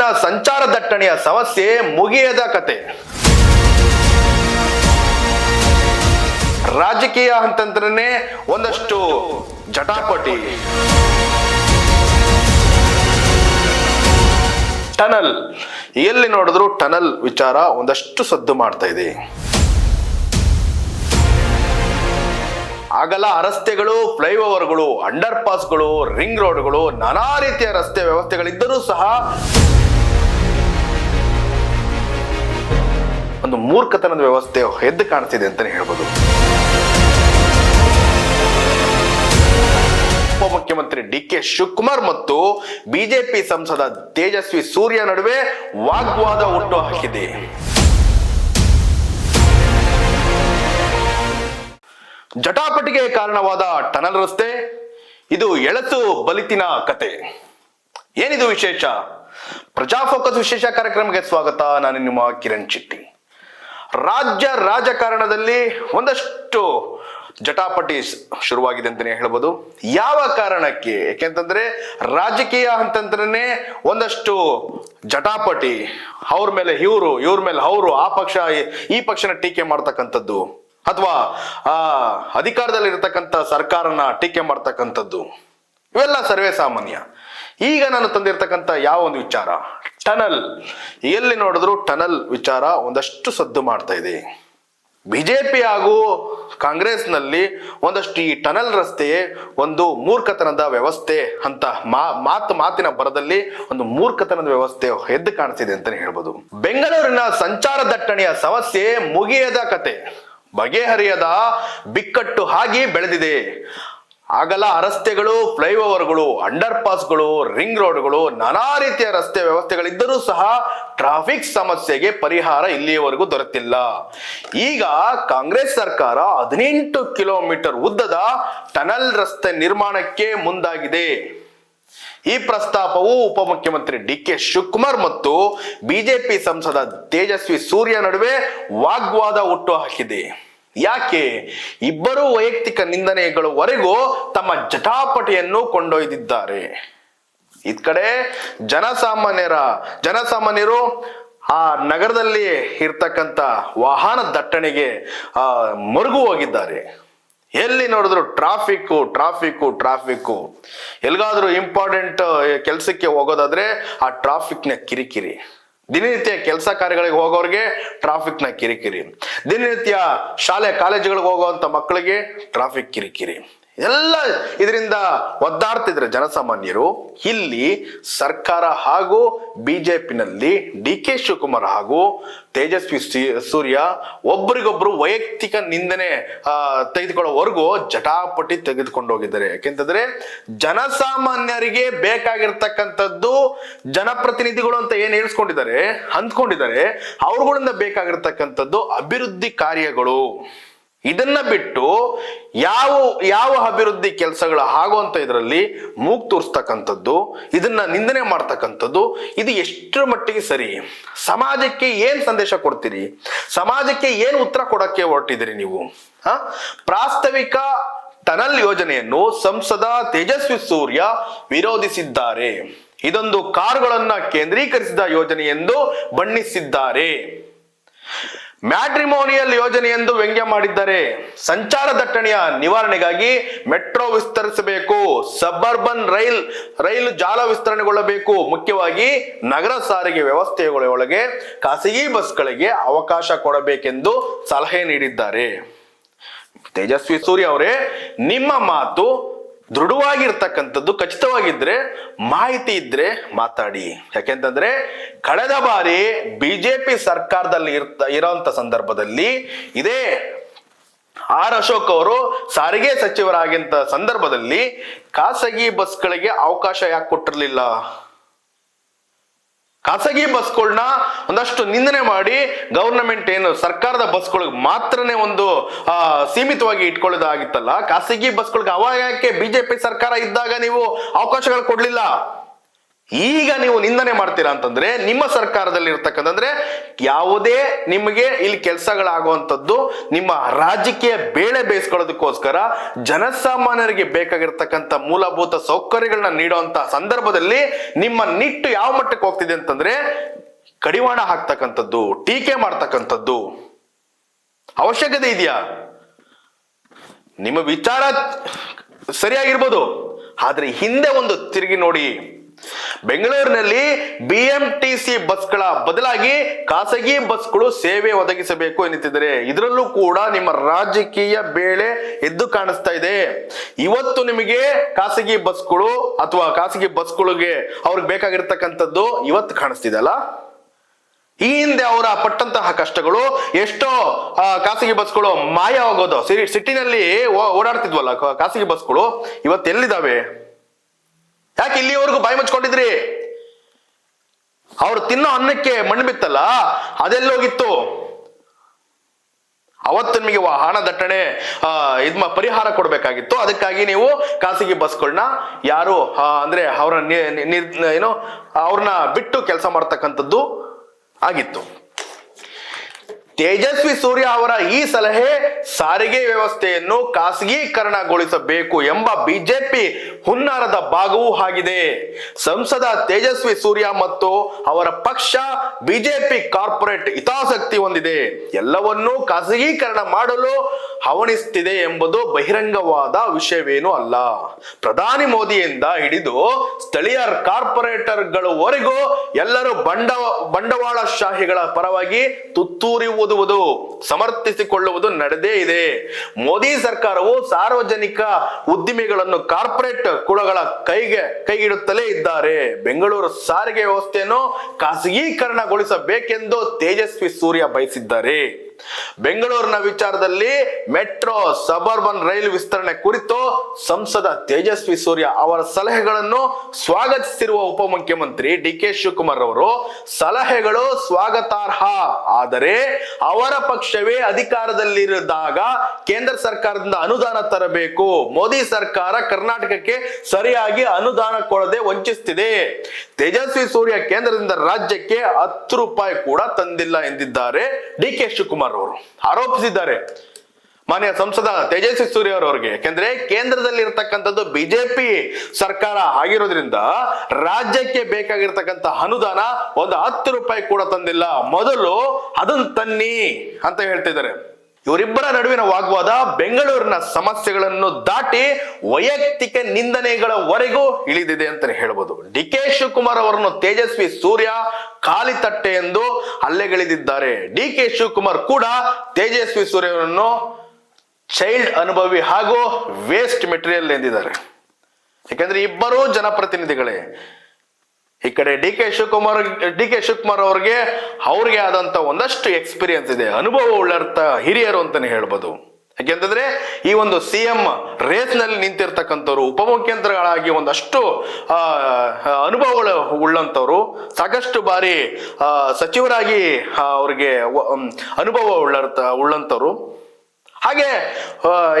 ಬೆಂಗಳೂರಿನ ಸಂಚಾರ ದಟ್ಟಣೆಯ ಸಮಸ್ಯೆ ಮುಗಿಯದ ಕತೆ. ರಾಜಕೀಯ ಅಂತಂದ್ರೆ ಒಂದಷ್ಟು ಜಟಾಪಟಿ. ಟನಲ್. ಎಲ್ಲಿ ನೋಡಿದ್ರು ಟನಲ್ ವಿಚಾರ ಒಂದಷ್ಟು ಸದ್ದು ಮಾಡ್ತಾ ಇದೆ. ಆಗಲ್ಲ ರಸ್ತೆಗಳು, ಫ್ಲೈಓವರ್ಗಳು ಅಂಡರ್ ಪಾಸ್ಗಳು ರಿಂಗ್ ರೋಡ್ಗಳು, ನಾನಾ ರೀತಿಯ ರಸ್ತೆ ವ್ಯವಸ್ಥೆಗಳಿದ್ದರೂ ಸಹ ಒಂದು ಮೂರ್ಖತನದ ವ್ಯವಸ್ಥೆ ಎದ್ದು ಕಾಣ್ತಿದೆ ಅಂತಾನೆ ಹೇಳ್ಬೋದು. ಉಪಮುಖ್ಯಮಂತ್ರಿ ಡಿ ಕೆ ಶಿವಕುಮಾರ್ ಮತ್ತು ಬಿಜೆಪಿ ಸಂಸದ ತೇಜಸ್ವಿ ಸೂರ್ಯ ನಡುವೆ ವಾಗ್ವಾದ ಹುಟ್ಟು ಹಾಕಿದೆ. ಜಟಾಪಟಿಗೆ ಕಾರಣವಾದ ಟನಲ್ ರಸ್ತೆ, ಇದು ಎಳತು ಬಲಿತಿನ ಕತೆ. ಏನಿದು ವಿಶೇಷ? ಪ್ರಜಾ ಫೋಕಸ್ ವಿಶೇಷ ಕಾರ್ಯಕ್ರಮಕ್ಕೆ ಸ್ವಾಗತ, ನಾನು ನಿಮ್ಮ ಕಿರಣ್ ಚಿಟ್ಟಿ ರಾಜ್ಯ ರಾಜಕಾರಣದಲ್ಲಿ ಒಂದಷ್ಟು ಜಟಾಪಟಿ ಶುರುವಾಗಿದೆ ಅಂತಲೇ ಹೇಳ್ಬೋದು. ಯಾವ ಕಾರಣಕ್ಕೆ? ಯಾಕೆಂತಂದ್ರೆ ರಾಜಕೀಯ ಅಂತಂದ್ರೆ ಒಂದಷ್ಟು ಜಟಾಪಟಿ, ಅವ್ರ ಮೇಲೆ ಇವರು, ಇವ್ರ ಮೇಲೆ ಅವರು, ಆ ಪಕ್ಷ, ಈ ಪಕ್ಷನ ಟೀಕೆ ಮಾಡ್ತಕ್ಕಂಥದ್ದು, ಅಥವಾ, ಆ ಅಧಿಕಾರದಲ್ಲಿ ಇರತಕ್ಕಂಥ ಸರ್ಕಾರನ ಟೀಕೆ ಮಾಡ್ತಕ್ಕಂಥದ್ದು, ಇವೆಲ್ಲ ಸರ್ವೇ ಸಾಮಾನ್ಯ. ಈಗ ನಾನು ತಂದಿರ್ತಕ್ಕಂಥ ಯಾವ ಒಂದು ವಿಚಾರ? ಟನಲ್. ಎಲ್ಲಿ ನೋಡಿದ್ರು ಟನಲ್ ವಿಚಾರ ಒಂದಷ್ಟು ಸದ್ದು ಮಾಡ್ತಾ ಇದೆ. ಬಿಜೆಪಿ ಹಾಗೂ ಕಾಂಗ್ರೆಸ್ನಲ್ಲಿ ಒಂದಷ್ಟು ಈ ಟನಲ್ ರಸ್ತೆಯೇ ಒಂದು ಮೂರ್ಖತನದ ವ್ಯವಸ್ಥೆ ಅಂತ ಮಾತು, ಮಾತಿನ ಬರದಲ್ಲಿ ಒಂದು ಮೂರ್ಖತನದ ವ್ಯವಸ್ಥೆ ಎದ್ದು ಕಾಣಿಸಿದೆ ಅಂತಾನೆ ಹೇಳ್ಬೋದು. ಬೆಂಗಳೂರಿನ ಸಂಚಾರ ದಟ್ಟಣೆಯ ಸಮಸ್ಯೆ ಮುಗಿಯದ ಕತೆ. ಬಗೆಹರಿಯದ ಬಿಕ್ಕಟ್ಟು ಹಾಗೆ ಬೆಳೆದಿದೆ. ಆಗಲ್ಲ, ರಸ್ತೆಗಳು, ಫ್ಲೈಓವರ್ಗಳು ಅಂಡರ್ ಪಾಸ್ಗಳು ರಿಂಗ್ ರೋಡ್ಗಳು, ನಾನಾ ರೀತಿಯ ರಸ್ತೆ ವ್ಯವಸ್ಥೆಗಳಿದ್ದರೂ ಸಹ ಟ್ರಾಫಿಕ್ ಸಮಸ್ಯೆಗೆ ಪರಿಹಾರ ಇಲ್ಲಿಯವರೆಗೂ ದೊರೆತಿಲ್ಲ. ಈಗ ಕಾಂಗ್ರೆಸ್ ಸರ್ಕಾರ ಹದಿನೆಂಟು ಕಿಲೋಮೀಟರ್ ಉದ್ದದ ಟನಲ್ ರಸ್ತೆ ನಿರ್ಮಾಣಕ್ಕೆ ಮುಂದಾಗಿದೆ. ಈ ಪ್ರಸ್ತಾಪವು ಉಪಮುಖ್ಯಮಂತ್ರಿ ಡಿ ಕೆ ಶಿವಕುಮಾರ್ ಮತ್ತು ಬಿಜೆಪಿ ಸಂಸದ ತೇಜಸ್ವಿ ಸೂರ್ಯ ನಡುವೆ ವಾಗ್ವಾದ ಹುಟ್ಟು ಹಾಕಿದೆ. ಯಾಕೆ? ಇಬ್ಬರು ವೈಯಕ್ತಿಕ ನಿಂದನೆಗಳವರೆಗೂ ತಮ್ಮ ಜಟಾಪಟಿಯನ್ನು ಕೊಂಡೊಯ್ದಿದ್ದಾರೆ. ಇದ್ ಕಡೆ ಜನಸಾಮಾನ್ಯರ, ಜನಸಾಮಾನ್ಯರು ಆ ನಗರದಲ್ಲಿ ಇರ್ತಕ್ಕಂಥ ವಾಹನ ದಟ್ಟಣೆಗೆ, ಆ, ಮರುಗು ಹೋಗಿದ್ದಾರೆ. ಎಲ್ಲಿ ನೋಡಿದ್ರು ಟ್ರಾಫಿಕ್ಕು ಟ್ರಾಫಿಕ್ಕು ಟ್ರಾಫಿಕ್ಕು. ಎಲ್ಲಿಗಾದ್ರೂ ಇಂಪಾರ್ಟೆಂಟ್ ಕೆಲಸಕ್ಕೆ ಹೋಗೋದಾದ್ರೆ ಆ ಟ್ರಾಫಿಕ್ನ ಕಿರಿಕಿರಿ. ದಿನನಿತ್ಯ ಕೆಲಸ ಕಾರ್ಯಗಳಿಗೆ ಹೋಗೋರಿಗೆ ಟ್ರಾಫಿಕ್ನ ಕಿರಿಕಿರಿ. ದಿನನಿತ್ಯ ಶಾಲೆ ಕಾಲೇಜುಗಳಿಗೆ ಹೋಗುವಂತ ಮಕ್ಕಳಿಗೆ ಟ್ರಾಫಿಕ್ ಕಿರಿಕಿರಿ. ಎಲ್ಲ ಇದರಿಂದ ಒದ್ದಾಡ್ತಿದ್ರೆ ಜನಸಾಮಾನ್ಯರು, ಇಲ್ಲಿ ಸರ್ಕಾರ ಹಾಗೂ ಬಿಜೆಪಿನಲ್ಲಿ ಡಿ ಕೆ ಶಿವಕುಮಾರ್ ಹಾಗೂ ತೇಜಸ್ವಿ ಸೂರ್ಯ ಒಬ್ಬರಿಗೊಬ್ರು ವೈಯಕ್ತಿಕ ನಿಂದನೆ ತೆಗೆದುಕೊಳ್ಳೋವರೆಗೂ ಜಟಾಪಟಿ ತೆಗೆದುಕೊಂಡು ಹೋಗಿದ್ದಾರೆ ಯಾಕೆಂತಂದ್ರೆ ಜನಸಾಮಾನ್ಯರಿಗೆ ಬೇಕಾಗಿರ್ತಕ್ಕಂಥದ್ದು ಜನಪ್ರತಿನಿಧಿಗಳು ಅಂತ ಏನ್ ಹೇಳ್ಸ್ಕೊಂಡಿದ್ದಾರೆ, ಅಂದ್ಕೊಂಡಿದ್ದಾರೆ, ಅವ್ರುಗಳಿಂದ ಬೇಕಾಗಿರ್ತಕ್ಕಂಥದ್ದು ಅಭಿವೃದ್ಧಿ ಕಾರ್ಯಗಳು. ಇದನ್ನ ಬಿಟ್ಟು ಯಾವ ಯಾವ ಅಭಿವೃದ್ಧಿ ಕೆಲಸಗಳು ಆಗುವಂತ ಇದರಲ್ಲಿ ಮೂಗ್ ತೋರಿಸ್ತಕ್ಕಂಥದ್ದು, ಇದನ್ನ ನಿಂದನೆ ಮಾಡ್ತಕ್ಕಂಥದ್ದು, ಇದು ಎಷ್ಟರ ಮಟ್ಟಿಗೆ ಸರಿ? ಸಮಾಜಕ್ಕೆ ಏನ್ ಸಂದೇಶ ಕೊಡ್ತೀರಿ? ಸಮಾಜಕ್ಕೆ ಏನ್ ಉತ್ತರ ಕೊಡಕ್ಕೆ ಹೊರಟಿದಿರಿ ನೀವು? ಹ? ಪ್ರಾಸ್ತಾವಿಕ ಟನಲ್ ಯೋಜನೆಯನ್ನು ಸಂಸದ ತೇಜಸ್ವಿ ಸೂರ್ಯ ವಿರೋಧಿಸಿದ್ದಾರೆ. ಇದೊಂದು ಕಾರುಗಳನ್ನ ಕೇಂದ್ರೀಕರಿಸಿದ ಯೋಜನೆ ಎಂದು ಬಣ್ಣಿಸಿದ್ದಾರೆ. ಮ್ಯಾಟ್ರಿಮೋನಿಯಲ್ ಯೋಜನೆ ಎಂದು ವ್ಯಂಗ್ಯ ಮಾಡಿದ್ದಾರೆ ಸಂಚಾರ ದಟ್ಟಣೆಯ ನಿವಾರಣೆಗಾಗಿ ಮೆಟ್ರೋ ವಿಸ್ತರಿಸಬೇಕು, ಸಬರ್ಬನ್ ರೈಲ್, ರೈಲು ಜಾಲ ವಿಸ್ತರಣೆಗೊಳ್ಳಬೇಕು, ಮುಖ್ಯವಾಗಿ ನಗರ ಸಾರಿಗೆ ವ್ಯವಸ್ಥೆಗಳೊಳಗೆ ಖಾಸಗಿ ಬಸ್ಗಳಿಗೆ ಅವಕಾಶ ಕೊಡಬೇಕೆಂದು ಸಲಹೆ ನೀಡಿದ್ದಾರೆ. ತೇಜಸ್ವಿ ಸೂರ್ಯ ಅವರೇ, ನಿಮ್ಮ ಮಾತು ದೃಢವಾಗಿರ್ತಕ್ಕಂಥದ್ದು, ಖಚಿತವಾಗಿದ್ರೆ ಮಾಹಿತಿ ಇದ್ರೆ ಮಾತಾಡಿ. ಯಾಕೆಂತಂದ್ರೆ ಕಳೆದ ಬಾರಿ ಬಿಜೆಪಿ ಸರ್ಕಾರದಲ್ಲಿ ಇರ್ತ ಇರೋಂಥ ಸಂದರ್ಭದಲ್ಲಿ ಇದೇ ಆರ್ ಅಶೋಕ್ ಅವರು ಸಾರಿಗೆ ಸಚಿವರಾಗಿಂತ ಸಂದರ್ಭದಲ್ಲಿ ಖಾಸಗಿ ಬಸ್ಗಳಿಗೆ ಅವಕಾಶ ಯಾಕೆ ಕೊಟ್ಟಿರ್ಲಿಲ್ಲ? ಖಾಸಗಿ ಬಸ್ಗಳನ್ನ ಒಂದಷ್ಟು ನಿಂದನೆ ಮಾಡಿ ಗವರ್ನಮೆಂಟ್ ಏನು ಸರ್ಕಾರದ ಬಸ್ಗಳಿಗೆ ಮಾತ್ರನೇ ಒಂದು ಸೀಮಿತವಾಗಿ ಇಟ್ಕೊಳ್ಳೋದಾಗಿತ್ತಲ್ಲ, ಖಾಸಗಿ ಬಸ್ಗಳಿಗೆ ಅವಾಗ ಬಿಜೆಪಿ ಸರ್ಕಾರ ಇದ್ದಾಗ ನೀವು ಅವಕಾಶಗಳು ಕೊಡ್ಲಿಲ್ಲ. ಈಗ ನೀವು ನಿಂದನೆ ಮಾಡ್ತೀರಾ ಅಂತಂದ್ರೆ ನಿಮ್ಮ ಸರ್ಕಾರದಲ್ಲಿ ಇರ್ತಕ್ಕಂಥಂದ್ರೆ ಯಾವುದೇ ನಿಮಗೆ ಇಲ್ಲಿ ಕೆಲಸಗಳಾಗುವಂಥದ್ದು ನಿಮ್ಮ ರಾಜಕೀಯ ಬೇಳೆ ಬೇಯಿಸ್ಕೊಳ್ಳೋದಕ್ಕೋಸ್ಕರ ಜನಸಾಮಾನ್ಯರಿಗೆ ಬೇಕಾಗಿರ್ತಕ್ಕಂಥ ಮೂಲಭೂತ ಸೌಕರ್ಯಗಳನ್ನ ನೀಡುವಂತ ಸಂದರ್ಭದಲ್ಲಿ ನಿಮ್ಮ ನಿಟ್ಟು ಯಾವ ಮಟ್ಟಕ್ಕೆ ಹೋಗ್ತಿದೆ ಅಂತಂದ್ರೆ ಕಡಿವಾಣ ಹಾಕ್ತಕ್ಕಂಥದ್ದು, ಟೀಕೆ ಮಾಡ್ತಕ್ಕಂಥದ್ದು. ಅವಶ್ಯಕತೆ ಇದೆಯಾ? ನಿಮ್ಮ ವಿಚಾರ ಸರಿಯಾಗಿರ್ಬೋದು. ಆದ್ರೆ ಹಿಂದೆ ಒಂದು ತಿರುಗಿ ನೋಡಿ. ಬೆಂಗಳೂರಿನಲ್ಲಿ ಬಿಎಂಟಿಸಿ ಬಸ್ಗಳ ಬದಲಾಗಿ ಖಾಸಗಿ ಬಸ್ಗಳು ಸೇವೆ ಒದಗಿಸಬೇಕು ಎನ್ನುತ್ತಿದ್ದಾರೆ. ಇದರಲ್ಲೂ ಕೂಡ ನಿಮ್ಮ ರಾಜಕೀಯ ಬೇಳೆ ಎದ್ದು ಕಾಣಿಸ್ತಾ ಇದೆ. ಇವತ್ತು ನಿಮಗೆ ಖಾಸಗಿ ಬಸ್ಗಳು ಅಥವಾ ಖಾಸಗಿ ಬಸ್ಗಳಿಗೆ ಅವ್ರಿಗೆ ಬೇಕಾಗಿರ್ತಕ್ಕಂಥದ್ದು ಇವತ್ತು ಕಾಣಿಸ್ತಿದೆ ಈ ಹಿಂದೆ ಅವರ ಪಟ್ಟಂತಹ ಕಷ್ಟಗಳು ಎಷ್ಟೋ ಖಾಸಗಿ ಬಸ್ಗಳು ಮಾಯವಾಗೋದು ಸಿಟಿ ಸಿಟಿನಲ್ಲಿ ಓಡಾಡ್ತಿದ್ವಲ್ಲ ಖಾಸಗಿ ಬಸ್ಗಳು ಇವತ್ತು ಎಲ್ಲಿದ್ದಾವೆ ಯಾಕೆ ಇಲ್ಲಿವರೆಗೂ ಬಾಯಿ ಮುಚ್ಕೊಂಡಿದ್ರಿ? ಅವ್ರು ತಿನ್ನೋ ಅನ್ನಕ್ಕೆ ಮಣ್ಣು ಬಿತ್ತಲ್ಲ, ಅದೆಲ್ಲೋಗಿತ್ತು. ಅವತ್ತು ನಿಮಗೆ ವಾಹನ ದಟ್ಟಣೆ ಇದ್ಮ ಇದ್ ಪರಿಹಾರ ಕೊಡಬೇಕಾಗಿತ್ತು. ಅದಕ್ಕಾಗಿ ನೀವು ಖಾಸಗಿ ಬಸ್ಗಳನ್ನ ಯಾರು ಅಂದ್ರೆ ಅವರ ಏನು, ಅವ್ರನ್ನ ಬಿಟ್ಟು ಕೆಲಸ ಮಾಡ್ತಕ್ಕಂಥದ್ದು ಆಗಿತ್ತು. ತೇಜಸ್ವಿ ಸೂರ್ಯ ಅವರ ಈ ಸಲಹೆ ಸಾರಿಗೆ ವ್ಯವಸ್ಥೆಯನ್ನು ಖಾಸಗೀಕರಣಗೊಳಿಸಬೇಕು ಎಂಬ ಬಿಜೆಪಿ ಹುನ್ನಾರದ ಭಾಗವೂ ಆಗಿದೆ. ಸಂಸದ ತೇಜಸ್ವಿ ಸೂರ್ಯ ಮತ್ತು ಅವರ ಪಕ್ಷ ಬಿಜೆಪಿ ಕಾರ್ಪೊರೇಟ್ ಹಿತಾಸಕ್ತಿ ಹೊಂದಿದೆ. ಎಲ್ಲವನ್ನೂ ಖಾಸಗೀಕರಣ ಮಾಡಲು ಹವಣಿಸುತ್ತಿದೆ ಎಂಬುದು ಬಹಿರಂಗವಾದ ವಿಷಯವೇನೂ ಅಲ್ಲ. ಪ್ರಧಾನಿ ಮೋದಿಯಿಂದ ಹಿಡಿದು ಸ್ಥಳೀಯ ಕಾರ್ಪೊರೇಟರ್ಗಳವರೆಗೂ ಎಲ್ಲರೂ ಬಂಡ ಬಂಡವಾಳಶಾಹಿಗಳ ಪರವಾಗಿ ತುತ್ತೂರಿ ಓದುವುದು, ಸಮರ್ಥಿಸಿಕೊಳ್ಳುವುದು ನಡೆದೇ ಇದೆ. ಮೋದಿ ಸರ್ಕಾರವು ಸಾರ್ವಜನಿಕ ಉದ್ದಿಮೆಗಳನ್ನು ಕಾರ್ಪೊರೇಟ್ ಕುಳಗಳ ಕೈಗೆ, ಕೈಗಿಡುತ್ತಲೇ ಇದ್ದಾರೆ. ಬೆಂಗಳೂರು ಸಾರಿಗೆ ವ್ಯವಸ್ಥೆಯನ್ನು ಖಾಸಗೀಕರಣಗೊಳಿಸಬೇಕೆಂದು ತೇಜಸ್ವಿ ಸೂರ್ಯ ಬಯಸಿದ್ದಾರೆ. ಬೆಂಗಳೂರಿನ ವಿಚಾರದಲ್ಲಿ ಮೆಟ್ರೋ ಸಬರ್ಬನ್ ರೈಲು ವಿಸ್ತರಣೆ ಕುರಿತು ಸಂಸದ ತೇಜಸ್ವಿ ಸೂರ್ಯ ಅವರ ಸಲಹೆಗಳನ್ನು ಸ್ವಾಗತಿಸಿರುವ ಉಪಮುಖ್ಯಮಂತ್ರಿ ಡಿ ಕೆ ಶಿವಕುಮಾರ್ ಅವರು, ಸಲಹೆಗಳು ಸ್ವಾಗತಾರ್ಹ, ಆದರೆ ಅವರ ಪಕ್ಷವೇ ಅಧಿಕಾರದಲ್ಲಿರಿದಾಗ ಕೇಂದ್ರ ಸರ್ಕಾರದಿಂದ ಅನುದಾನ ತರಬೇಕು. ಮೋದಿ ಸರ್ಕಾರ ಕರ್ನಾಟಕಕ್ಕೆ ಸರಿಯಾಗಿ ಅನುದಾನ ಕೊಡದೆ ವಂಚಿಸುತ್ತಿದೆ ತೇಜಸ್ವಿ ಸೂರ್ಯ ಕೇಂದ್ರದಿಂದ ರಾಜ್ಯಕ್ಕೆ ಹತ್ತು ರೂಪಾಯಿ ಕೂಡ ತಂದಿಲ್ಲ ಎಂದಿದ್ದಾರೆ ಡಿ ಕೆ ಶಿವಕುಮಾರ್ ಅವರು ಆರೋಪಿಸಿದ್ದಾರೆ. ಮಾನ್ಯ ಸಂಸದ ತೇಜಸ್ವಿ ಸೂರ್ಯ ಅವರವರಿಗೆ ಯಾಕೆಂದ್ರೆ ಕೇಂದ್ರದಲ್ಲಿ ಇರತಕ್ಕಂಥದ್ದು ಬಿಜೆಪಿ ಸರ್ಕಾರ ಆಗಿರೋದ್ರಿಂದ ರಾಜ್ಯಕ್ಕೆ ಬೇಕಾಗಿರ್ತಕ್ಕಂಥ ಅನುದಾನ ಒಂದು ಹತ್ತು ರೂಪಾಯಿ ಕೂಡ ತಂದಿಲ್ಲ. ಮೊದಲು ಅದನ್ನ ತನ್ನಿ ಅಂತ ಹೇಳ್ತಿದ್ದಾರೆ. ಇವರಿಬ್ಬರ ನಡುವಿನ ವಾಗ್ವಾದ ಬೆಂಗಳೂರಿನ ಸಮಸ್ಯೆಗಳನ್ನು ದಾಟಿ ವೈಯಕ್ತಿಕ ನಿಂದನೆಗಳವರೆಗೂ ಇಳಿದಿದೆ ಅಂತಾನೆ ಹೇಳ್ಬೋದು. ಡಿ ಕೆ ಶಿವಕುಮಾರ್ ಅವರನ್ನು ತೇಜಸ್ವಿ ಸೂರ್ಯ ಖಾಲಿ ತಟ್ಟೆ ಎಂದು ಹಲ್ಲೆಗಳಿದ್ದಾರೆ ಡಿ ಕೆ ಶಿವಕುಮಾರ್ ಕೂಡ ತೇಜಸ್ವಿ ಸೂರ್ಯವರನ್ನು ಚೈಲ್ಡ್ ಅನುಭವಿ ಹಾಗೂ ವೇಸ್ಟ್ ಮೆಟೀರಿಯಲ್ ಎಂದಿದ್ದಾರೆ. ಯಾಕಂದ್ರೆ ಇಬ್ಬರೂ ಜನಪ್ರತಿನಿಧಿಗಳೇ. ಈ ಕಡೆ D K Shivakumar, D K Shivakumar ಅವ್ರಿಗೆ ಅವ್ರಿಗೆ ಆದಂತ ಒಂದಷ್ಟು ಎಕ್ಸ್ಪೀರಿಯನ್ಸ್ ಇದೆ. ಅನುಭವ ಉಳ್ಳರ್ತ ಹಿರಿಯರು ಅಂತಾನೆ ಹೇಳ್ಬೋದು. ಯಾಕೆಂತಂದ್ರೆ ಈ ಒಂದು ಸಿ ಎಂ ರೇಸ್ನಲ್ಲಿ ನಿಂತಿರ್ತಕ್ಕಂಥವ್ರು ಉಪಮುಖ್ಯಮಂತ್ರಿಗಳಾಗಿ ಒಂದಷ್ಟು ಅನುಭವಗಳು ಉಳ್ಳಂತವ್ರು ಸಾಕಷ್ಟು ಬಾರಿ ಸಚಿವರಾಗಿ ಅವ್ರಿಗೆ ಅನುಭವ ಉಳ್ಳಂತವ್ರು ಹಾಗೆ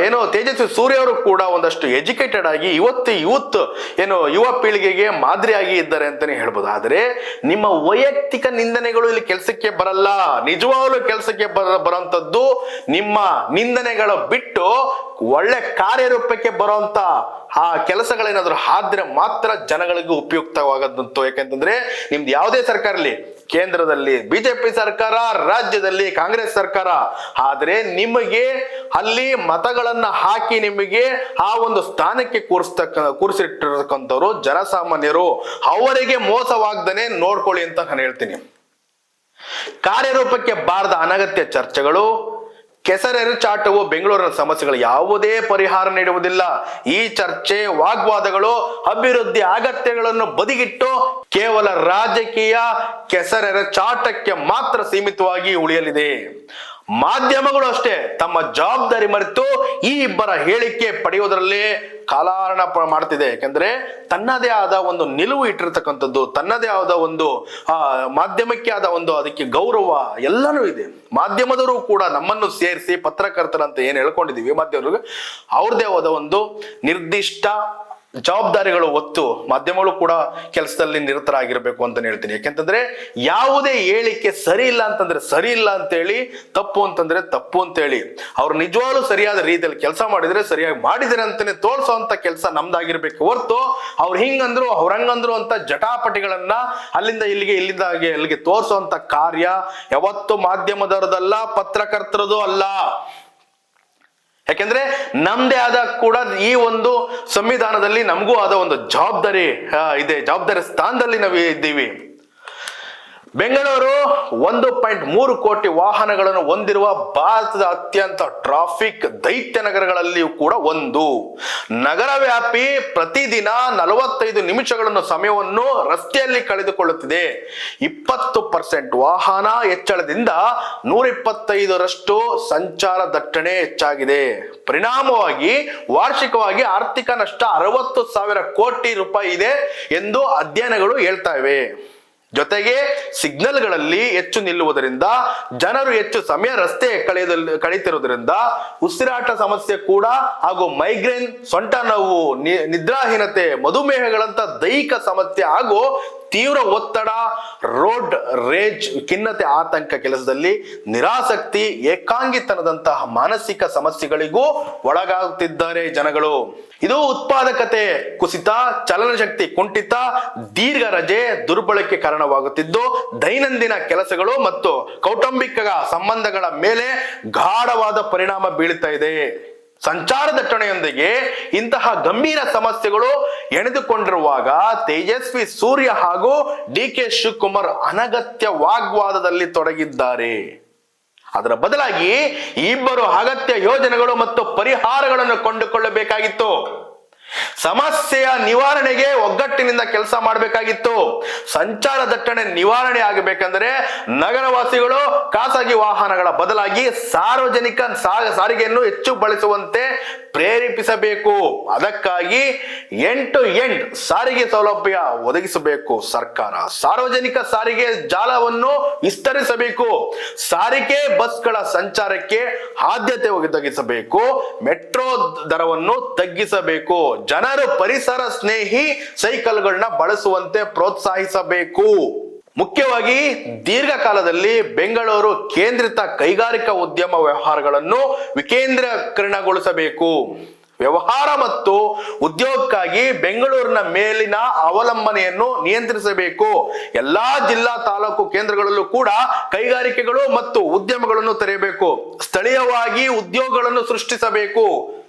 ಏನು ತೇಜಸ್ವಿ ಸೂರ್ಯ ಅವರು ಕೂಡ ಒಂದಷ್ಟು ಎಜುಕೇಟೆಡ್ ಆಗಿ ಇವತ್ತು ಯೂತ್ ಏನು ಯುವ ಪೀಳಿಗೆಗೆ ಮಾದರಿಯಾಗಿ ಇದ್ದಾರೆ ಅಂತಾನೆ ಹೇಳ್ಬೋದು. ಆದರೆ ನಿಮ್ಮ ವೈಯಕ್ತಿಕ ನಿಂದನೆಗಳು ಇಲ್ಲಿ ಕೆಲಸಕ್ಕೆ ಬರಲ್ಲ. ನಿಜವಾಗ್ಲೂ ಕೆಲಸಕ್ಕೆ ಬರ ಬರೋಂಥದ್ದು ನಿಮ್ಮ ನಿಂದನೆಗಳ ಬಿಟ್ಟು ಒಳ್ಳೆ ಕಾರ್ಯರೂಪಕ್ಕೆ ಬರುವಂತ ಆ ಕೆಲಸಗಳೇನಾದ್ರೂ ಆದ್ರೆ ಮಾತ್ರ ಜನಗಳಿಗೆ ಉಪಯುಕ್ತವಾಗದಂತು. ಯಾಕಂತಂದ್ರೆ ನಿಮ್ದು ಯಾವುದೇ ಸರ್ಕಾರ ಇರಲಿ ಕೇಂದ್ರದಲ್ಲಿ ಬಿಜೆಪಿ ಸರ್ಕಾರ, ರಾಜ್ಯದಲ್ಲಿ ಕಾಂಗ್ರೆಸ್ ಸರ್ಕಾರ. ಆದರೆ ನಿಮಗೆ ಅಲ್ಲಿ ಮತಗಳನ್ನ ಹಾಕಿ ನಿಮಗೆ ಆ ಒಂದು ಸ್ಥಾನಕ್ಕೆ ಕೂರಿಸ್ತಕ್ಕ, ಕೂರಿಸಿಟ್ಟಿರ್ತಕ್ಕಂಥವ್ರು ಜನಸಾಮಾನ್ಯರು. ಅವರಿಗೆ ಮೋಸವಾಗ್ದನೆ ನೋಡ್ಕೊಳ್ಳಿ ಅಂತ ನಾನು ಹೇಳ್ತೀನಿ. ಕಾರ್ಯರೂಪಕ್ಕೆ ಬಾರದ ಅನಗತ್ಯ ಚರ್ಚೆಗಳು ಕೆಸರೆರಚಾಟವು ಬೆಂಗಳೂರಿನ ಸಮಸ್ಯೆಗಳು ಯಾವುದೇ ಪರಿಹಾರ ನೀಡುವುದಿಲ್ಲ. ಈ ಚರ್ಚೆ, ವಾಗ್ವಾದಗಳು, ಅಭಿವೃದ್ಧಿ ಅಗತ್ಯಗಳನ್ನು ಬದಿಗಿಟ್ಟು ಕೇವಲ ರಾಜಕೀಯ ಕೆಸರೆರಚಾಟಕ್ಕೆ ಮಾತ್ರ ಸೀಮಿತವಾಗಿ ಉಳಿಯಲಿದೆ. ಮಾಧ್ಯಮಗಳು ಅಷ್ಟೇ ತಮ್ಮ ಜವಾಬ್ದಾರಿ ಮರೆತು ಈ ಇಬ್ಬರ ಹೇಳಿಕೆ ಪಡೆಯುವುದರಲ್ಲಿ ಕಾಲಾರಣ ಮಾಡ್ತಿದೆ. ಯಾಕಂದ್ರೆ ತನ್ನದೇ ಆದ ಒಂದು ನಿಲುವು ಇಟ್ಟಿರ್ತಕ್ಕಂಥದ್ದು, ತನ್ನದೇ ಆದ ಒಂದು, ಆ, ಮಾಧ್ಯಮಕ್ಕೆ ಆದ ಒಂದು ಅದಕ್ಕೆ ಗೌರವ ಎಲ್ಲನೂ ಇದೆ. ಮಾಧ್ಯಮದವರು ಕೂಡ ನಮ್ಮನ್ನು ಸೇರಿಸಿ ಪತ್ರಕರ್ತರಂತ ಏನು ಹೇಳ್ಕೊಂಡಿದೀವಿ ಮಾಧ್ಯಮದವ್ರಿಗೆ? ಅವ್ರದೇ ಆದ ಒಂದು ನಿರ್ದಿಷ್ಟ ಜವಾಬ್ದಾರಿಗಳು ಒತ್ತು ಮಾಧ್ಯಮಗಳು ಕೂಡ ಕೆಲಸದಲ್ಲಿ ನಿರತರಾಗಿರ್ಬೇಕು ಅಂತ ಹೇಳ್ತೀನಿ. ಯಾಕೆಂತಂದ್ರೆ ಯಾವುದೇ ಹೇಳಿಕೆ ಸರಿ ಇಲ್ಲ ಅಂತಂದ್ರೆ ಸರಿ ಇಲ್ಲ ಅಂತೇಳಿ, ತಪ್ಪು ಅಂತಂದ್ರೆ ತಪ್ಪು ಅಂತೇಳಿ. ಅವ್ರು ನಿಜವಾಗ್ಲೂ ಸರಿಯಾದ ರೀತಿಯಲ್ಲಿ ಕೆಲಸ ಮಾಡಿದ್ರೆ ಸರಿಯಾಗಿ ಮಾಡಿದರೆ ಅಂತಾನೆ ತೋರ್ಸೋಂತ ಕೆಲಸ ನಮ್ದಾಗಿರ್ಬೇಕು ಹೊರತು ಅವ್ರು ಹಿಂಗಂದ್ರು, ಅವ್ರ ಹಂಗಂದ್ರು ಅಂತ ಜಟಾಪಟಿಗಳನ್ನ ಅಲ್ಲಿಂದ ಇಲ್ಲಿಗೆ ಇಲ್ಲಿಂದ ಅಲ್ಲಿಗೆ ತೋರ್ಸೋಂತ ಕಾರ್ಯ ಯಾವತ್ತು ಮಾಧ್ಯಮದವರದಲ್ಲ, ಪತ್ರಕರ್ತರದು ಅಲ್ಲ. ಯಾಕೆಂದ್ರೆ ನಮ್ದೇ ಆದ ಕೂಡ ಈ ಒಂದು ಸಂವಿಧಾನದಲ್ಲಿ ನಮಗೂ ಆದ ಒಂದು ಜವಾಬ್ದಾರಿ ಇದೆ. ಜವಾಬ್ದಾರಿ ಸ್ಥಾನದಲ್ಲಿ ನಾವು ಇದ್ದೀವಿ ಬೆಂಗಳೂರು ಒಂದು ಪಾಯಿಂಟ್ ಮೂರು ಕೋಟಿ ವಾಹನಗಳನ್ನು ಹೊಂದಿರುವ ಭಾರತದ ಅತ್ಯಂತ ಟ್ರಾಫಿಕ್ ದೈತ್ಯ ನಗರಗಳಲ್ಲಿಯೂ ಕೂಡ ಒಂದು. ನಗರ ವ್ಯಾಪಿ ಪ್ರತಿದಿನ ನಲವತ್ತೈದು ನಿಮಿಷಗಳನ್ನು ಸಮಯವನ್ನು ರಸ್ತೆಯಲ್ಲಿ ಕಳೆದುಕೊಳ್ಳುತ್ತಿದೆ. ಇಪ್ಪತ್ತು ಪರ್ಸೆಂಟ್ ವಾಹನ ಹೆಚ್ಚಳದಿಂದ ನೂರ ಇಪ್ಪತ್ತೈದರಷ್ಟು ಸಂಚಾರ ದಟ್ಟಣೆ ಹೆಚ್ಚಾಗಿದೆ. ಪರಿಣಾಮವಾಗಿ, ವಾರ್ಷಿಕವಾಗಿ ಆರ್ಥಿಕ ನಷ್ಟ ಅರವತ್ತು ಸಾವಿರ ಕೋಟಿ ರೂಪಾಯಿ ಇದೆ ಎಂದು ಅಧ್ಯಯನಗಳು ಹೇಳ್ತಾ ಇವೆ. ಜೊತೆಗೆ ಸಿಗ್ನಲ್ಗಳಲ್ಲಿ ಹೆಚ್ಚು ನಿಲ್ಲುವುದರಿಂದ ಜನರು ಹೆಚ್ಚು ಸಮಯ ರಸ್ತೆ ಕಳೆಯದಲ್ಲಿ ಕಳೀತಿರುವುದರಿಂದ ಉಸಿರಾಟ ಸಮಸ್ಯೆ ಕೂಡ ಹಾಗೂ ಮೈಗ್ರೇನ್, ಸೊಂಟ ನೋವು ನಿದ್ರಾಹೀನತೆ, ಮಧುಮೇಹಗಳಂತ ದೈಹಿಕ ಸಮಸ್ಯೆ ಹಾಗೂ ತೀವ್ರ ಒತ್ತಡ, ರೋಡ್ ರೇಜ್, ಖಿನ್ನತೆ, ಆತಂಕ ಕೆಲಸದಲ್ಲಿ ನಿರಾಸಕ್ತಿ, ಏಕಾಂಗಿತನದಂತಹ ಮಾನಸಿಕ ಸಮಸ್ಯೆಗಳಿಗೂ ಒಳಗಾಗುತ್ತಿದ್ದಾರೆ ಜನಗಳು. ಇದು ಉತ್ಪಾದಕತೆ ಕುಸಿತ, ಚಲನಶಕ್ತಿ ಕುಂಠಿತ, ದೀರ್ಘ ರಜೆ, ದುರ್ಬಳಕೆ ಕಾರಣವಾಗುತ್ತಿದ್ದು, ದೈನಂದಿನ ಕೆಲಸಗಳು ಮತ್ತು ಕೌಟುಂಬಿಕ ಸಂಬಂಧಗಳ ಮೇಲೆ ಗಾಢವಾದ ಪರಿಣಾಮ ಬೀಳುತ್ತಾ ಇದೆ. ಸಂಚಾರ ದಟ್ಟಣೆಯೊಂದಿಗೆ ಇಂತಹ ಗಂಭೀರ ಸಮಸ್ಯೆಗಳು ಎಣೆದುಕೊಂಡಿರುವಾಗ ತೇಜಸ್ವಿ ಸೂರ್ಯ ಹಾಗೂ ಡಿ ಕೆ ಶಿವಕುಮಾರ್ ಅನಗತ್ಯ ವಾಗ್ವಾದದಲ್ಲಿ ತೊಡಗಿದ್ದಾರೆ. ಅದರ ಬದಲಾಗಿ ಇಬ್ಬರು ಅಗತ್ಯ ಯೋಜನೆಗಳು ಮತ್ತು ಪರಿಹಾರಗಳನ್ನು ಕೊಂಡುಕೊಳ್ಳಬೇಕಾಗಿತ್ತು. ಸಮಸ್ಯೆಯ ನಿವಾರಣೆಗೆ ಒಗ್ಗಟ್ಟಿನಿಂದ ಕೆಲಸ ಮಾಡಬೇಕಾಗಿತ್ತು. ಸಂಚಾರ ದಟ್ಟಣೆ ನಿವಾರಣೆ ಆಗಬೇಕಂದ್ರೆ ನಗರವಾಸಿಗಳು ಖಾಸಗಿ ವಾಹನಗಳ ಬದಲಾಗಿ ಸಾರ್ವಜನಿಕ ಸಾರಿಗೆಯನ್ನು ಹೆಚ್ಚು ಬಳಸುವಂತೆ ಪ್ರೇರೇಪಿಸಬೇಕು. ಅದಕ್ಕಾಗಿ ಎಂಟು ಎಂಡ್ ಸಾರಿಗೆ ಸೌಲಭ್ಯ ಒದಗಿಸಬೇಕು ಸರ್ಕಾರ. ಸಾರ್ವಜನಿಕ ಸಾರಿಗೆ ಜಾಲವನ್ನು ವಿಸ್ತರಿಸಬೇಕು. ಸಾರಿಗೆ ಬಸ್ಗಳ ಸಂಚಾರಕ್ಕೆ ಆದ್ಯತೆ ಒದಗಿಸಬೇಕು. ಮೆಟ್ರೋ ದರವನ್ನು ತಗ್ಗಿಸಬೇಕು. ಜನರು ಪರಿಸರ ಸ್ನೇಹಿ ಸೈಕಲ್ಗಳನ್ನ ಬಳಸುವಂತೆ ಪ್ರೋತ್ಸಾಹಿಸಬೇಕು. ಮುಖ್ಯವಾಗಿ ದೀರ್ಘಕಾಲದಲ್ಲಿ ಬೆಂಗಳೂರು ಕೇಂದ್ರಿತ ಕೈಗಾರಿಕಾ ಉದ್ಯಮ ವ್ಯವಹಾರಗಳನ್ನು ವಿಕೇಂದ್ರೀಕರಣಗೊಳಿಸಬೇಕು. ವ್ಯವಹಾರ ಮತ್ತು ಉದ್ಯೋಗಕ್ಕಾಗಿ ಬೆಂಗಳೂರಿನ ಮೇಲಿನ ಅವಲಂಬನೆಯನ್ನು ನಿಯಂತ್ರಿಸಬೇಕು. ಎಲ್ಲಾ ಜಿಲ್ಲಾ ತಾಲೂಕು ಕೇಂದ್ರಗಳಲ್ಲೂ ಕೂಡ ಕೈಗಾರಿಕೆಗಳು ಮತ್ತು ಉದ್ಯಮಗಳನ್ನು ತೆರೆಯಬೇಕು. ಸ್ಥಳೀಯವಾಗಿ ಉದ್ಯೋಗಗಳನ್ನು ಸೃಷ್ಟಿಸಬೇಕು.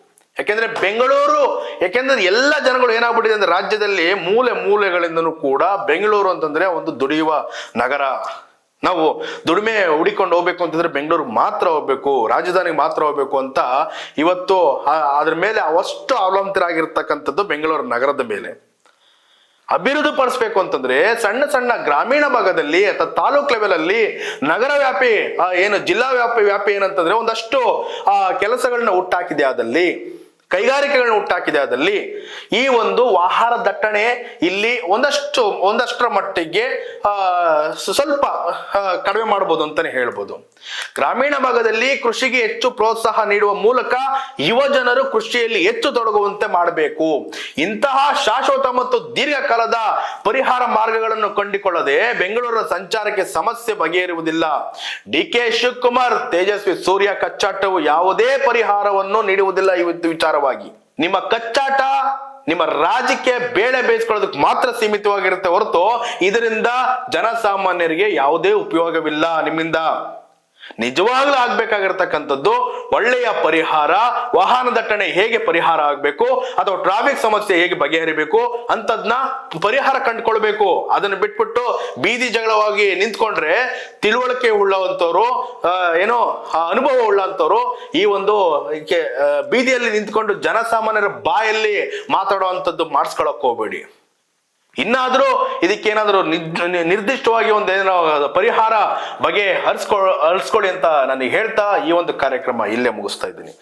ಯಾಕೆಂದ್ರೆ ಬೆಂಗಳೂರು, ಯಾಕೆಂದ್ರೆ ಎಲ್ಲ ಜನಗಳು ಏನಾಗ್ಬಿಟ್ಟಿದೆ ಅಂದ್ರೆ ರಾಜ್ಯದಲ್ಲಿ ಮೂಲೆ ಮೂಲೆಗಳಿಂದನೂ ಕೂಡ ಬೆಂಗಳೂರು ಅಂತಂದ್ರೆ ಒಂದು ದುಡಿಯುವ ನಗರ. ನಾವು ದುಡಿಮೆ ಹುಡಿಕೊಂಡು ಹೋಗ್ಬೇಕು ಅಂತಂದ್ರೆ ಬೆಂಗಳೂರು ಮಾತ್ರ ಹೋಗ್ಬೇಕು, ರಾಜಧಾನಿಗೆ ಮಾತ್ರ ಹೋಗ್ಬೇಕು ಅಂತ ಇವತ್ತು ಅದ್ರ ಮೇಲೆ ಅವಷ್ಟು ಅವಲಂಬಿತರಾಗಿರ್ತಕ್ಕಂಥದ್ದು ಬೆಂಗಳೂರು ನಗರದ ಮೇಲೆ. ಅಭಿವೃದ್ಧಿ ಪಡಿಸ್ಬೇಕು ಅಂತಂದ್ರೆ ಸಣ್ಣ ಸಣ್ಣ ಗ್ರಾಮೀಣ ಭಾಗದಲ್ಲಿ ಅಥವಾ ತಾಲೂಕ್ ಲೆವೆಲ್ ಅಲ್ಲಿ ನಗರ ವ್ಯಾಪಿ ಏನು ಜಿಲ್ಲಾ ವ್ಯಾಪಿ ವ್ಯಾಪಿ ಏನಂತಂದ್ರೆ ಒಂದಷ್ಟು, ಆ, ಕೆಲಸಗಳನ್ನ ಹುಟ್ಟಾಕಿದೆ ಆದಲ್ಲಿ ಕೈಗಾರಿಕೆಗಳನ್ನ ಹುಟ್ಟಾಕಿದೆ ಅದರಲ್ಲಿ. ಈ ಒಂದು ಆಹಾರ ದಟ್ಟಣೆ ಇಲ್ಲಿ ಒಂದಷ್ಟು, ಒಂದಷ್ಟರ ಮಟ್ಟಿಗೆ ಸ್ವಲ್ಪ ಕಡಿಮೆ ಮಾಡಬಹುದು ಅಂತಾನೆ ಹೇಳ್ಬೋದು. ಗ್ರಾಮೀಣ ಭಾಗದಲ್ಲಿ ಕೃಷಿಗೆ ಹೆಚ್ಚು ಪ್ರೋತ್ಸಾಹ ನೀಡುವ ಮೂಲಕ ಯುವ ಜನರು ಕೃಷಿಯಲ್ಲಿ ಹೆಚ್ಚು ತೊಡಗುವಂತೆ ಮಾಡಬೇಕು. ಇಂತಹ ಶಾಶ್ವತ ಮತ್ತು ದೀರ್ಘಕಾಲದ ಪರಿಹಾರ ಮಾರ್ಗಗಳನ್ನು ಕಂಡುಕೊಳ್ಳದೆ ಬೆಂಗಳೂರಿನ ಸಂಚಾರಕ್ಕೆ ಸಮಸ್ಯೆ ಬಗೆಹರಿಯುವುದಿಲ್ಲ. ಡಿ ಕೆ ಶಿವಕುಮಾರ್, ತೇಜಸ್ವಿ ಸೂರ್ಯ ಕಚ್ಚಾಟವು ಯಾವುದೇ ಪರಿಹಾರವನ್ನು ನೀಡುವುದಿಲ್ಲ ಇವತ್ತು ವಿಚಾರವಾಗಿ ನಿಮ್ಮ ಕಚ್ಚಾಟ ನಿಮ್ಮ ರಾಜಕೀಯ ಬೇಳೆ ಬೇಯಿಸ್ಕೊಳ್ಳೋದಕ್ಕೆ ಮಾತ್ರ ಸೀಮಿತವಾಗಿರುತ್ತೆ ಹೊರತು ಇದರಿಂದ ಜನಸಾಮಾನ್ಯರಿಗೆ ಯಾವುದೇ ಉಪಯೋಗವಿಲ್ಲ ನಿಮ್ಮಿಂದ. ನಿಜವಾಗ್ಲೂ ಆಗ್ಬೇಕಾಗಿರ್ತಕ್ಕಂಥದ್ದು ಒಳ್ಳೆಯ ಪರಿಹಾರ, ವಾಹನ ದಟ್ಟಣೆ ಹೇಗೆ ಪರಿಹಾರ ಆಗಬೇಕು, ಅಥವಾ ಟ್ರಾಫಿಕ್ ಸಮಸ್ಯೆ ಹೇಗೆ ಬಗೆಹರಿಬೇಕು ಅಂತದ್ನ ಪರಿಹಾರ ಕಂಡುಕೊಳ್ಬೇಕು. ಅದನ್ನ ಬಿಟ್ಬಿಟ್ಟು ಬೀದಿ ಜಗಳವಾಗಿ ನಿಂತ್ಕೊಂಡ್ರೆ ತಿಳುವಳಿಕೆ ಉಳ್ಳವಂತವ್ರು ಏನೋ ಅನುಭವ ಉಳ್ಳಂಥವ್ರು ಈ ಒಂದು ಬೀದಿಯಲ್ಲಿ ನಿಂತ್ಕೊಂಡು ಜನಸಾಮಾನ್ಯರ ಬಾಯಲ್ಲಿ ಮಾತಾಡುವಂಥದ್ದು ಮಾಡಿಸ್ಕೊಳಕ್ ಹೋಗ್ಬೇಡಿ. ಇನ್ನಾದ್ರೂ ಇದಕ್ಕೆ ಏನಾದರೂ ನಿರ್ದಿಷ್ಟವಾಗಿ ನಿರ್ದಿಷ್ಟವಾಗಿ ಏನೋ ಪರಿಹಾರ ಬಗೆ ಹರಿಸ್ಕೊ, ಹರಿಸ್ಕೊಳ್ಳಿ ಅಂತ ನನಗೆ ಹೇಳ್ತಾ ಈ ಒಂದು ಕಾರ್ಯಕ್ರಮ ಇಲ್ಲೇ ಮುಗಿಸ್ತಾ ಇದ್ದೀನಿ.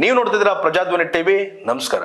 ನೀವು ನೋಡ್ತಿದ್ದೀರಾ ಪ್ರಜಾಧ್ವನಿ ಟಿವಿ, ನಮಸ್ಕಾರ.